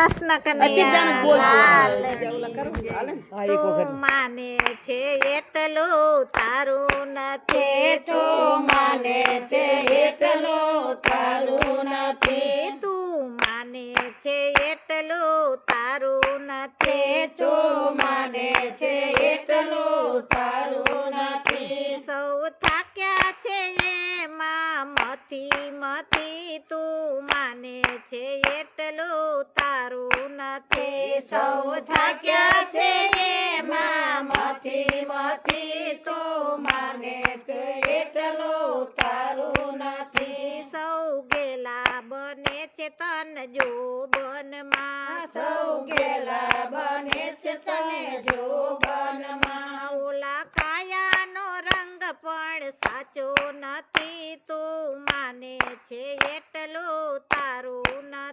કૃષ્ણ અચિંતાને જ કનૈયા બોલજો. લાલ ઓલા કરું ને, હાલે ને. હા એક વખત તું માને છે એટલું તારું નથી તું માને મથી મથી તું માને છે એટલું તારું નથી. સૌ થાક્યા છે એમાં મથી મથી તું માને છે એટલું તારું નથી. સૌ ગેલા બને છે તન જો બનમાં સૌ ગેલા બને છે તને જો બનમાં પણ સાચો નથી તું માને છે એટલું તારું નથી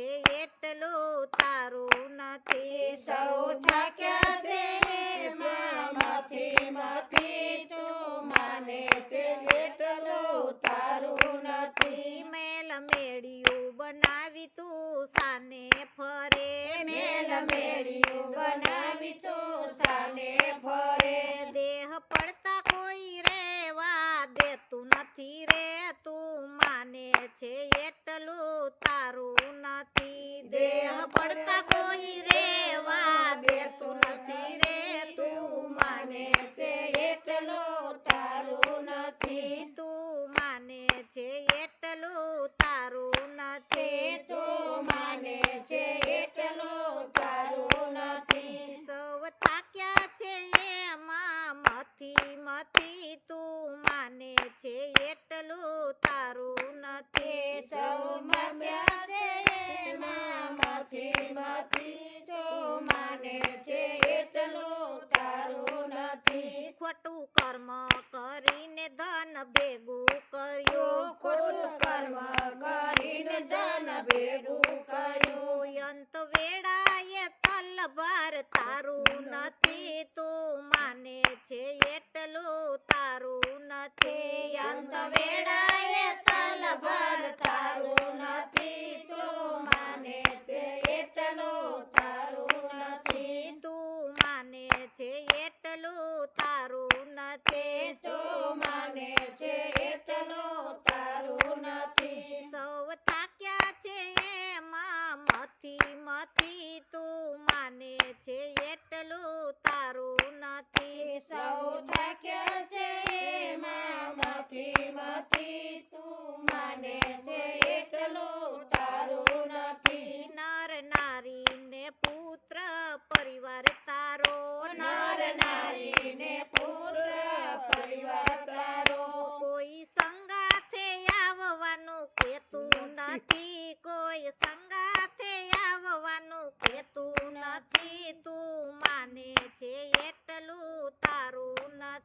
છે એટલું તારું નથી. સૌ થાક્યા છે સાને ફરે. મેલ મેળ્યું દેહ પડતા કોઈ રેવા દેતું નથી રે માને છે એટલું તારું દેહ પડતા કોઈ રેવા દેતું નથી રે તું માને છે એટલું તારું નથી તું માને છે એટલું તારું નથી તું માને છે એટલું તારું નથી સૌ થાક્યા છે એમાં મથી મથી તું માને છે એટલું તારું નથી સૌ ખોટું કર્મ કરીને ધન ભેગું કર્યું. ખોટું કર્મ કરીને ધન ભેગું કર્યું. પુત્ર પરિવાર તારો. નર નારી કોઈ સંગાથે આવવાનું કેતું નથી. કોઈ સંગા આવવાનું કેતું નથી. તું માને છે એટલું તારું નથી.